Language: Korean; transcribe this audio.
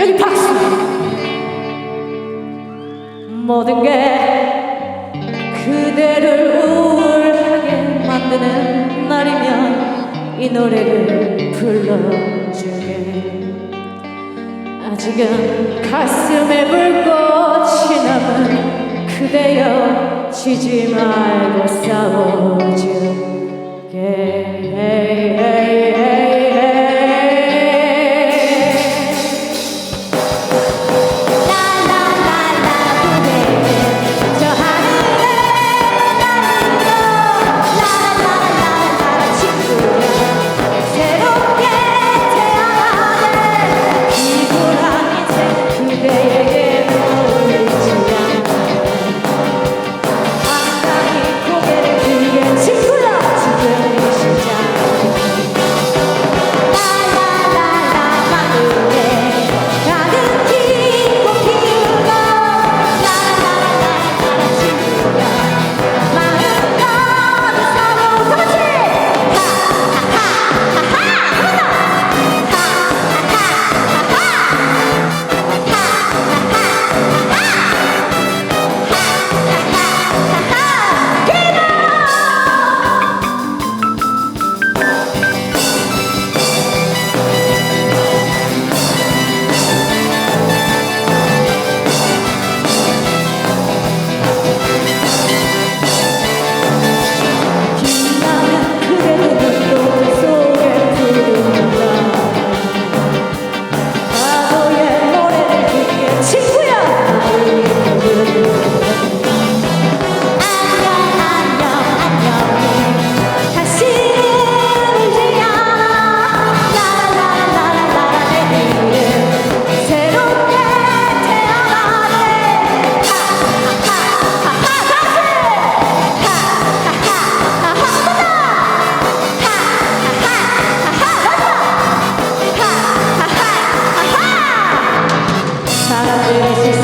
여기 박수. 모든 게 그대를 우울하게 만드는 날이면 이 노래를 불러주게. 아직은 가슴에 불꽃이 남은 그대여 지지 말고 싸워주게. para